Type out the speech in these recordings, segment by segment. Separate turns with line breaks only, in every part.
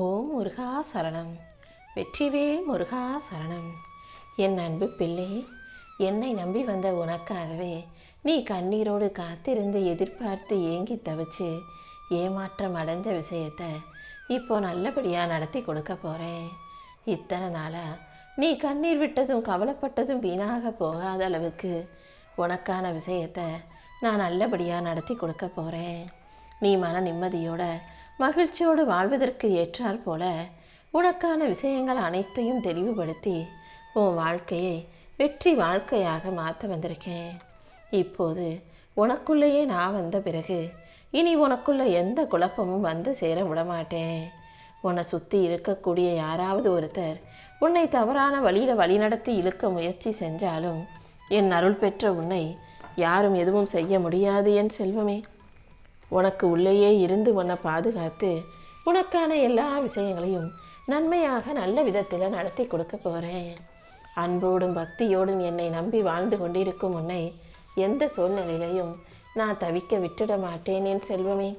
ஓம் முருகா சரணம். வெற்றிவேல் முருகா சரணம். என் அன்பு பிள்ளை என்னை நம்பி வந்த உனக்காகவே நீ கண்ணீரோடு காத்திருந்து எதிர்பார்த்து ஏங்கி தவிச்சு ஏமாற்றம் அடைஞ்ச விஷயத்த இப்போ நல்லபடியாக நடத்தி கொடுக்க போகிறேன் இத்தனை நாளாக நீ கண்ணீர் விட்டதும் கவலைப்பட்டதும் வீணாக போகாத அளவுக்கு உனக்கான விஷயத்த நான் நல்லபடியாக நடத்தி கொடுக்க போகிறேன் நீ மன நிம்மதியோட மகிழ்ச்சியோடு வாழ்வதற்கு ஏற்றாற் போல உனக்கான விஷயங்கள் அனைத்தையும் தெளிவுபடுத்தி உன் வாழ்க்கையை வெற்றி வாழ்க்கையாக மாற்ற வந்திருக்கேன். இப்போது உனக்குள்ளேயே நான் வந்த பிறகு இனி உனக்குள்ள எந்த குழப்பமும் வந்து சேர விடமாட்டேன். உன்னை சுற்றி இருக்கக்கூடிய யாராவது ஒருத்தர் உன்னை தவறான வழியில் வழிநடத்தி இழுக்க முயற்சி செஞ்சாலும் என் அருள் பெற்ற உன்னை யாரும் எதுவும் செய்ய முடியாது என் செல்வமே. உனக்கு உள்ளேயே இருந்து உன்னை பாதுகாத்து உனக்கான எல்லா விஷயங்களையும் நன்மையாக நல்ல விதத்தில் நடத்தி கொடுக்க போகிறேன் அன்போடும் பக்தியோடும் என்னை நம்பி வாழ்ந்து கொண்டிருக்கும் உன்னை எந்த சூழ்நிலையிலையும் நான் தவிக்க விட்டுட மாட்டேனேன் செல்வமே.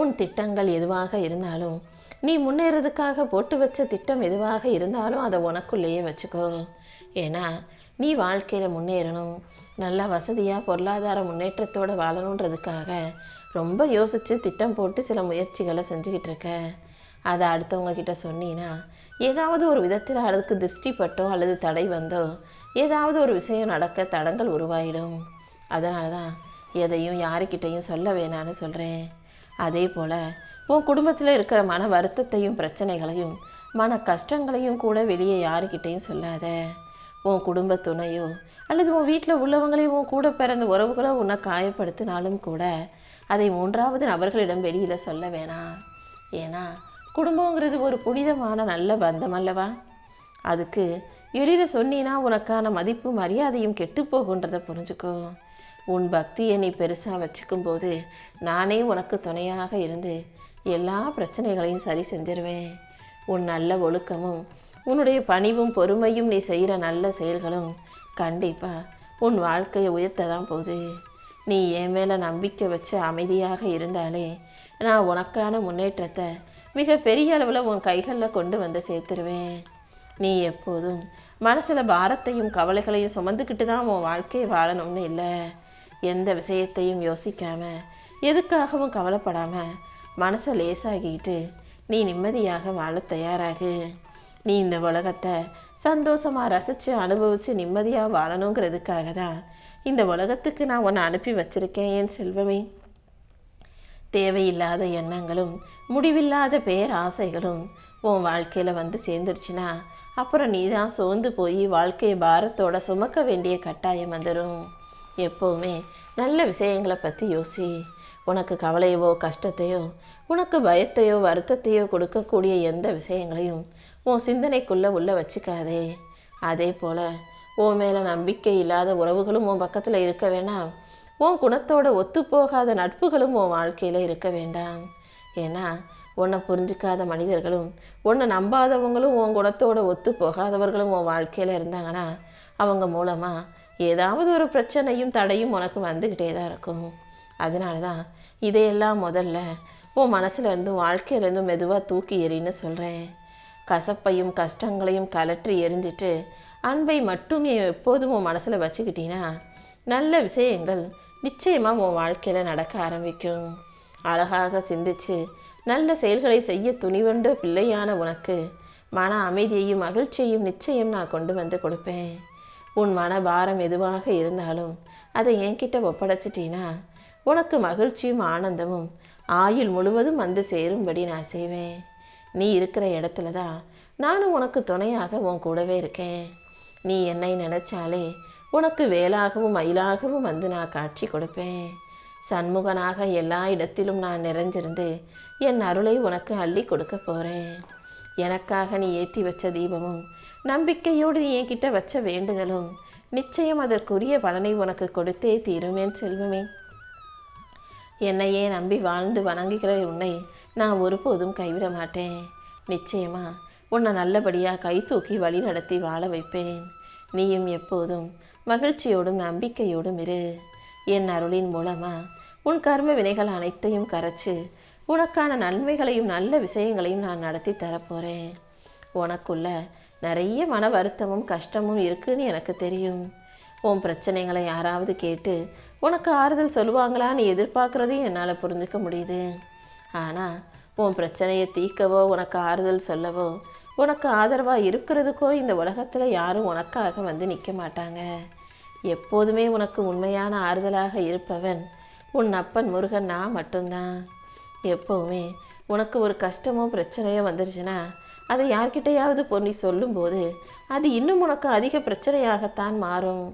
உன் திட்டங்கள் எதுவாக இருந்தாலும் நீ முன்னேறதுக்காக போட்டு வச்ச திட்டம் எதுவாக இருந்தாலும் அதை உனக்குள்ளேயே வச்சுக்கோ. ஏன்னா நீ வாழ்க்கையில் முன்னேறணும். நல்லா வசதியாக பொருளாதார முன்னேற்றத்தோடு வாழணுன்றதுக்காக ரொம்ப யோசித்து திட்டம் போட்டு சில முயற்சிகளை செஞ்சுக்கிட்டு இருக்க. அதை அடுத்தவங்க கிட்ட சொன்னீன்னா ஏதாவது ஒரு விதத்தில் அதுக்கு திருஷ்டிப்பட்டோ அல்லது தடை வந்தோ ஏதாவது ஒரு விஷயம் நடக்க தடங்கள் உருவாயிடும். அதனால தான் எதையும் யாருக்கிட்டையும் சொல்ல வேணான்னு சொல்கிறேன் அதே போல் உன் குடும்பத்தில் இருக்கிற மன வருத்தத்தையும் பிரச்சனைகளையும் மன கஷ்டங்களையும் கூட வெளியே யாருக்கிட்டையும் சொல்லாத. உன் குடும்ப துணையோ அல்லது உன் வீட்டில் உள்ளவங்களையும் உன் கூட பிறந்த உறவுகளோ உன்னை காயப்படுத்தினாலும் கூட அதை மூன்றாவது நபர்களிடம் வெளியில் சொல்ல வேணாம். ஏன்னா குடும்பங்கிறது ஒரு புனிதமான நல்ல பந்தம் அல்லவா? அதுக்கு எளித சொன்னினா உனக்கான மதிப்பு மரியாதையும் கெட்டு போகுன்றதை புரிஞ்சுக்கோ. உன் பக்தியை நீ பெருசாக வச்சுக்கும் போது நானே உனக்கு துணையாக இருந்து எல்லா பிரச்சனைகளையும் சரி செஞ்சிருவேன். உன் நல்ல ஒழுக்கமும் உன்னுடைய பணிவும் பொறுமையும் நீ செய்கிற நல்ல செயல்களும் கண்டிப்பாக உன் வாழ்க்கையை உயர்த்த தான் போகுது. நீ என் மேலே நம்பிக்கை வச்சு அமைதியாக இருந்தாலே நான் உனக்கான முன்னேற்றத்தை மிக பெரிய அளவில் உன் கைகளில் கொண்டு வந்து சேர்த்துருவேன். நீ எப்போதும் மனசில் பாரத்தையும் கவலைகளையும் சுமந்துக்கிட்டு தான் உன் வாழ்க்கையை வாழணும்னு இல்லை. எந்த விஷயத்தையும் யோசிக்காம எதுக்காகவும் கவலைப்படாமல் மனசை லேசாகிக்கிட்டு நீ நிம்மதியாக வாழ தயாராகு. நீ இந்த உலகத்தை சந்தோஷமாக ரசித்து அனுபவித்து நிம்மதியாக வாழணுங்கிறதுக்காக தான் இந்த உலகத்துக்கு நான் உன்னை அனுப்பி வச்சிருக்கேன் என் செல்வமே? தேவையில்லாத எண்ணங்களும் முடிவில்லாத பேராசைகளும் உன் வாழ்க்கையில் வந்து சேர்ந்துருச்சுன்னா அப்புறம் நீ தான் சோர்ந்து போய் வாழ்க்கையை பாரத்தோட சுமக்க வேண்டிய கட்டாயம் வந்துடும் எப்போவுமே நல்ல விஷயங்களை பற்றி யோசி. உனக்கு கவலையவோ கஷ்டத்தையோ உனக்கு பயத்தையோ வருத்தத்தையோ கொடுக்கக்கூடிய எந்த விஷயங்களையும் உன் சிந்தனைக்குள்ளே உள்ள வச்சுக்காதே. அதே போல் உன் மேலே நம்பிக்கை இல்லாத உறவுகளும் உன் பக்கத்தில் இருக்க வேணாம் உன் குணத்தோட ஒத்துப்போகாத நட்புகளும் உன் வாழ்க்கையில் இருக்க வேண்டாம். ஏன்னா உன்னை புரிஞ்சிக்காத மனிதர்களும் உன்னை நம்பாதவங்களும் உன் குணத்தோட ஒத்து போகாதவர்களும் உன் வாழ்க்கையில் இருந்தாங்கன்னா அவங்க மூலமாக ஏதாவது ஒரு பிரச்சனையும் தடையும் உனக்கு வந்துக்கிட்டே தான் இருக்கும். அதனால தான் இதையெல்லாம் முதல்ல உன் மனசுலேருந்து வாழ்க்கையிலேருந்து மெதுவாக தூக்கி எறின்னு சொல்கிறேன் கசப்பையும் கஷ்டங்களையும் கலற்றி எரிஞ்சிட்டு அன்பை மட்டும் எப்போதும் உன் மனசில் வச்சுக்கிட்டீன்னா நல்ல விஷயங்கள் நிச்சயமாக உன் வாழ்க்கையில் நடக்க ஆரம்பிக்கும். அழகாக சிந்திச்சு நல்ல செயல்களை செய்ய துணிவென்ற பிள்ளையான உனக்கு மன அமைதியையும் மகிழ்ச்சியையும் நிச்சயம் நான் கொண்டு வந்து கொடுப்பேன். உன் மன பாரம் எதுவாக இருந்தாலும் அதை என்கிட்ட ஒப்படைச்சிட்டீன்னா உனக்கு மகிழ்ச்சியும் ஆனந்தமும் ஆயுள் முழுவதும் வந்து சேரும்படி நான் செய்வேன். நீ இருக்கிற இடத்துல தான் நானும் உனக்கு துணையாக உன் கூடவே இருக்கேன். நீ என்னை நினைச்சாலே உனக்கு வேலாகவும் மயிலாகவும் வந்து நான் காட்சி கொடுப்பேன். சண்முகனாக எல்லா இடத்திலும் நான் நிறைஞ்சிருந்து என் அருளை உனக்கு அள்ளி கொடுக்க போகிறேன் எனக்காக நீ ஏற்றி வச்ச தீபமும் நம்பிக்கையோடு நீ என்கிட்ட வச்ச வேண்டுதலும் நிச்சயம் அதற்குரிய பலனை உனக்கு கொடுத்தே தீருமேன் செல்வமே. என்னையே நம்பி வாழ்ந்து வணங்குகிற உன்னை நான் ஒருபோதும் கைவிட மாட்டேன். நிச்சயமா உன்னை நல்லபடியாக கை தூக்கி வழி நடத்தி வாழ வைப்பேன். நீயும் எப்போதும் மகிழ்ச்சியோடும் நம்பிக்கையோடும் இரு. என் அருளின் மூலமா உன் கர்ம வினைகள் அனைத்தையும் கரைச்சு உனக்கான நன்மைகளையும் நல்ல விஷயங்களையும் நான் நடத்தி தரப்போகிறேன் உனக்குள்ள நிறைய மன வருத்தமும் கஷ்டமும் இருக்குன்னு எனக்கு தெரியும். உன் பிரச்சனைகளை யாராவது கேட்டு உனக்கு ஆறுதல் சொல்லுவாங்களான்னு எதிர்பார்க்குறதையும் என்னால் புரிஞ்சுக்க முடியுது. ஆனால் உன் பிரச்சனையை தீர்க்கவோ உனக்கு ஆறுதல் சொல்லவோ உனக்கு ஆதரவாக இருக்கிறதுக்கோ இந்த உலகத்தில் யாரும் உனக்காக வந்து நிற்க மாட்டாங்க. எப்போதுமே உனக்கு உண்மையான ஆறுதலாக இருப்பவன் உன் அப்பன் முருகன் நான் மட்டும்தான். எப்போவுமே உனக்கு ஒரு கஷ்டமோ பிரச்சனையோ வந்துருச்சுன்னா அதை யார்கிட்டையாவது பொண்ணி சொல்லும்போது அது இன்னும் உனக்கு அதிக பிரச்சனையாகத்தான் மாறும்.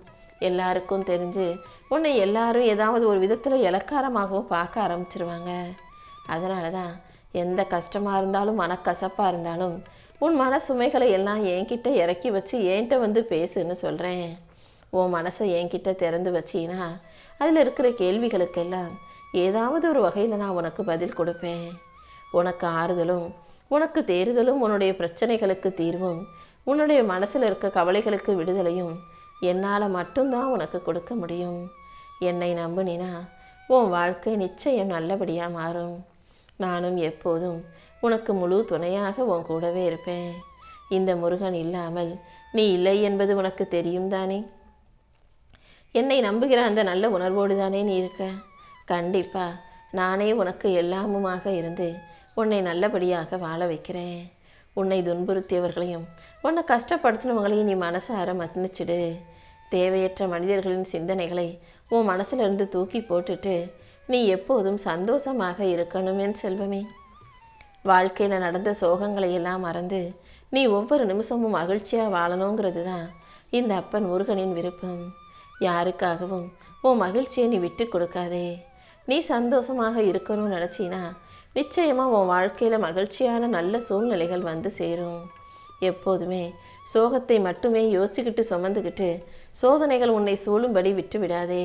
எல்லாருக்கும் தெரிஞ்சு உன்னை எல்லாரும் ஏதாவது ஒரு விதத்தில் இலக்காரமாகவும் பார்க்க ஆரம்பிச்சிருவாங்க. அதனால தான் எந்த கஷ்டமாக இருந்தாலும் மனக்கசப்பாக இருந்தாலும் உன் மன சுமைகளை எல்லாம் என்கிட்ட இறக்கி வச்சு என்கிட்ட வந்து பேசுன்னு சொல்கிறேன் உன் மனசை என்கிட்ட திறந்து வச்சின்னா அதில் இருக்கிற கேள்விகளுக்கெல்லாம் ஏதாவது ஒரு வகையில் நான் உனக்கு பதில் கொடுப்பேன். உனக்கு ஆறுதலும் உனக்கு தேறுதலும் உன்னுடைய பிரச்சனைகளுக்கு தீர்வும் உன்னுடைய மனசில் இருக்க கவலைகளுக்கு விடுதலையும் என்னால் மட்டும்தான் உனக்கு கொடுக்க முடியும். என்னை நம்புனினா உன் வாழ்க்கை நிச்சயம் நல்லபடியாக மாறும். நானும் எப்போதும் உனக்கு முழு துணையாக உன் கூடவே இருப்பேன். இந்த முருகன் இல்லாமல் நீ இல்லை என்பது உனக்கு தெரியும் தானே? என்னை நம்புகிற அந்த நல்ல உணர்வோடு தானே நீ இருக்க? கண்டிப்பா நானே உனக்கு எல்லாமுமாக இருந்து உன்னை நல்லபடியாக வாழ வைக்கிறேன். உன்னை துன்புறுத்தியவர்களையும் உன்னை கஷ்டப்படுத்தினவங்களையும் நீ மனசார மன்னிச்சிடு. தேவையற்ற மனிதர்களின் சிந்தனைகளை உன் மனசிலிருந்து தூக்கி போட்டுட்டு நீ எப்போதும் சந்தோஷமாக இருக்கணும் என் செல்வமே. வாழ்க்கையில் நடந்த சோகங்களை எல்லாம் மறந்து நீ ஒவ்வொரு நிமிஷமும் மகிழ்ச்சியாக வாழணுங்கிறது தான் இந்த அப்பன் முருகனின் விருப்பம். யாருக்காகவும் உன் மகிழ்ச்சியை நீ விட்டு கொடுக்காதே. நீ சந்தோஷமாக இருக்கணும்னு நினச்சினா நிச்சயமாக உன் வாழ்க்கையில் மகிழ்ச்சியான நல்ல சூழ்நிலைகள் வந்து சேரும். எப்போதுமே சோகத்தை மட்டுமே யோசிச்சுக்கிட்டு சுமந்துக்கிட்டு சோதனைகள் உன்னை சூழும்படி விட்டு விடாதே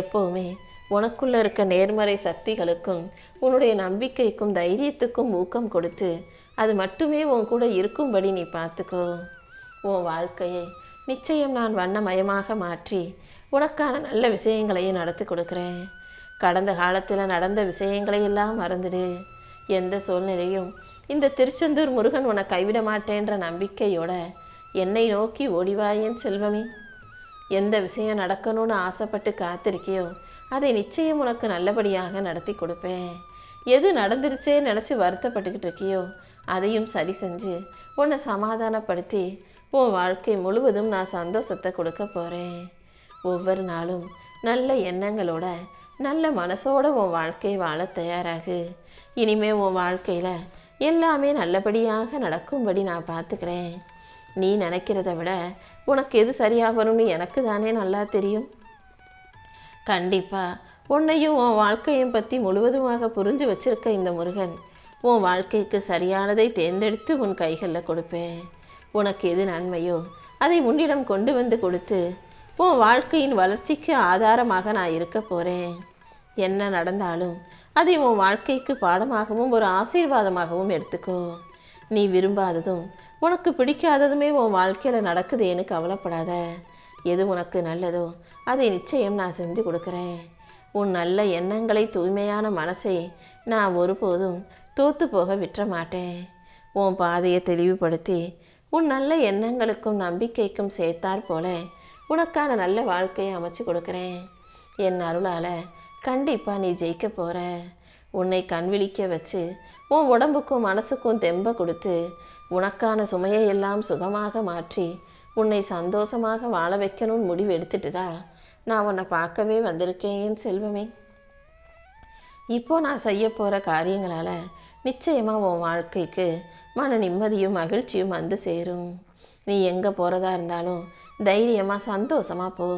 எப்போவுமே உனக்குள்ள இருக்க நேர்மறை சக்திகளுக்கும் உன்னுடைய நம்பிக்கைக்கும் தைரியத்துக்கும் ஊக்கம் கொடுத்து அது மட்டுமே உன் கூட இருக்கும்படி நீ பார்த்துக்கோ. உன் வாழ்க்கையை நிச்சயம் நான் வண்ணமயமாக மாற்றி உனக்கான நல்ல விஷயங்களையும் நடத்தி கொடுக்குறேன். கடந்த காலத்தில் நடந்த விஷயங்களையெல்லாம் மறந்துடு. எந்த சூழ்நிலையும் இந்த திருச்செந்தூர் முருகன் உன்னை கைவிட மாட்டேன்ற நம்பிக்கையோட என்னை நோக்கி ஓடிவாயேன் செல்வமே. எந்த விஷயம் நடக்கணும்னு ஆசைப்பட்டு காத்திருக்கியோ அதை நிச்சயம் உனக்கு நல்லபடியாக நடத்தி கொடுப்பேன். எது நடந்துருச்சே நினச்சி வருத்தப்பட்டுக்கிட்டு இருக்கியோ அதையும் சரி செஞ்சு உன்னை சமாதானப்படுத்தி உன் வாழ்க்கை முழுவதும் நான் சந்தோஷத்தை கொடுக்க போகிறேன் ஒவ்வொரு நாளும் நல்ல எண்ணங்களோட நல்ல மனசோட உன் வாழ்க்கை வாழ தயாராகு. இனிமே உன் வாழ்க்கையில் எல்லாமே நல்லபடியாக நடக்கும்படி நான் பார்த்துக்கிறேன் நீ நினைக்கிறத விட உனக்கு எது சரியாகணும்னு எனக்கு தானே நல்லா தெரியும். கண்டிப்பாக உன்னையும் உன் வாழ்க்கையும் பற்றி முழுவதுமாக புரிஞ்சு வச்சிருக்க இந்த முருகன் உன் வாழ்க்கைக்கு சரியானதை தேர்ந்தெடுத்து உன் கைகளில் கொடுப்பேன். உனக்கு எது நன்மையோ அதை உன்னிடம் கொண்டு வந்து கொடுத்து உன் வாழ்க்கையின் வளர்ச்சிக்கு ஆதாரமாக நான் இருக்க போகிறேன் என்ன நடந்தாலும் அதை உன் வாழ்க்கைக்கு பாடமாகவும் ஒரு ஆசீர்வாதமாகவும் எடுத்துக்கோ. நீ விரும்பாததும் உனக்கு பிடிக்காததுமே உன் வாழ்க்கையில் நடக்குதேன்னு கவலைப்படாத. எது உனக்கு நல்லதோ அதை நிச்சயம் நான் செஞ்சு கொடுக்குறேன். உன் நல்ல எண்ணங்களை தூய்மையான மனசை நான் ஒருபோதும் தோத்து போக விட்டுற மாட்டேன். உன் பாதையை தெளிவுபடுத்தி உன் நல்ல எண்ணங்களுக்கும் நம்பிக்கைக்கும் சேர்த்தாற் போல உனக்கான நல்ல வாழ்க்கையை அமைச்சு கொடுக்குறேன். என் அருளால் கண்டிப்பாக நீ ஜெயிக்க போகிற உன்னை கண்விழிக்க வச்சு உன் உடம்புக்கும் மனசுக்கும் தெம்ப கொடுத்து உனக்கான சுமையை எல்லாம் சுகமாக மாற்றி உன்னை சந்தோஷமாக வாழ வைக்கணும்னு முடிவு எடுத்துட்டு தான் நான் உன்னை பார்க்கவே வந்திருக்கேன் என் செல்வமே. இப்போ நான் செய்ய போகிற காரியங்களால் நிச்சயமாக உன் வாழ்க்கைக்கு மன நிம்மதியும் மகிழ்ச்சியும் வந்து சேரும். நீ எங்கே போகிறதா இருந்தாலும் தைரியமாக சந்தோஷமாக போ.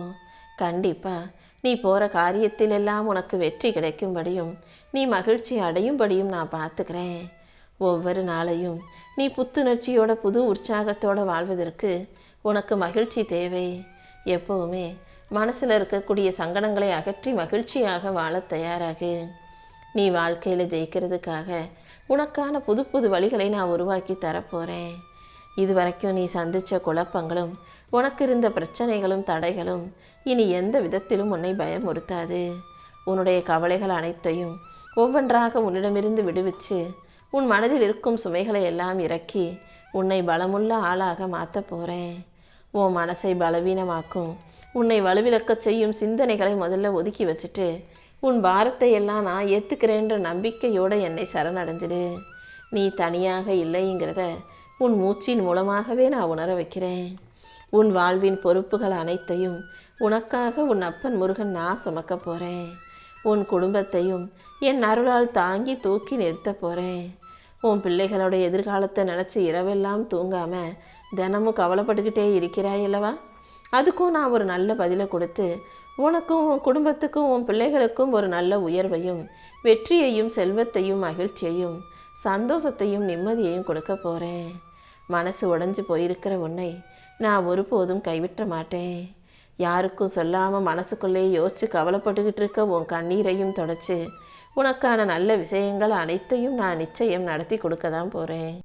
கண்டிப்பாக நீ போகிற காரியத்தில் எல்லாம் உனக்கு வெற்றி கிடைக்கும்படியும் நீ மகிழ்ச்சி அடையும்படியும் நான் பார்த்துக்கிறேன். ஒவ்வொரு நாளையும் நீ புத்துணர்ச்சியோட புது உற்சாகத்தோடு வாழ்வதற்கு உனக்கு மகிழ்ச்சி தேவை. எப்போவுமே மனசில் இருக்கக்கூடிய சங்கடங்களை அகற்றி மகிழ்ச்சியாக வாழ தயாராகு. நீ வாழ்க்கையில் ஜெயிக்கிறதுக்காக உனக்கான புது புது வழிகளை நான் உருவாக்கி தரப்போகிறேன் இது வரைக்கும் நீ சந்தித்த குழப்பங்களும் உனக்கு இருந்த பிரச்சனைகளும் தடைகளும் இனி எந்த விதத்திலும் உன்னை பயமுறுத்தாது. உன்னுடைய கவலைகள் அனைத்தையும் ஒவ்வொன்றாக உன்னிடமிருந்து விடுவிச்சு உன் மனதில் இருக்கும் சுமைகளை எல்லாம் இறக்கி உன்னை பலமுள்ள ஆளாக மாற்றப் போகிறேன் உன் மனசை பலவீனமாக்கும். உன்னை வலுவிழக்கச் செய்யும் சிந்தனைகளை முதல்ல ஒதுக்கி வச்சுட்டு உன் பாரத்தை எல்லாம் நான் ஏற்றுக்கிறேன்ற நம்பிக்கையோடு என்னை சரணடைஞ்சிடு. நீ தனியாக இல்லைங்கிறத உன் மூச்சின் மூலமாகவே நான் உணர வைக்கிறேன். உன் வாழ்வின் பொறுப்புகள் அனைத்தையும் உனக்காக உன் அப்பன் முருகன் நான் சுமக்க போகிறேன் உன் குடும்பத்தையும் என் அருளால் தாங்கி தூக்கி நிறுத்த போகிறேன் உன் பிள்ளைகளோட எதிர்காலத்தை நினச்சி இரவெல்லாம் தூங்காமல் தினமும் கவலைப்பட்டுக்கிட்டே இருக்கிறாய் அல்லவா? அதுக்கும் நான் ஒரு நல்ல பதிலை கொடுத்து உனக்கும் உன் குடும்பத்துக்கும் உன் பிள்ளைகளுக்கும் ஒரு நல்ல உயர்வையும் வெற்றியையும் செல்வத்தையும் மகிழ்ச்சியையும் சந்தோஷத்தையும் நிம்மதியையும் கொடுக்க போகிறேன் மனசு உடஞ்சி போயிருக்கிற உன்னை நான் ஒருபோதும் கைவிட்ட மாட்டேன். யாருக்கும் சொல்லாமல் மனசுக்குள்ளே யோசிச்சு கவலைப்பட்டுக்கிட்டு இருக்க உன் கண்ணீரையும் தொடச்சி உனக்கான நல்ல விஷயங்கள் அனைத்தையும் நான் நிச்சயம் நடத்தி கொடுக்க தான் போகிறேன்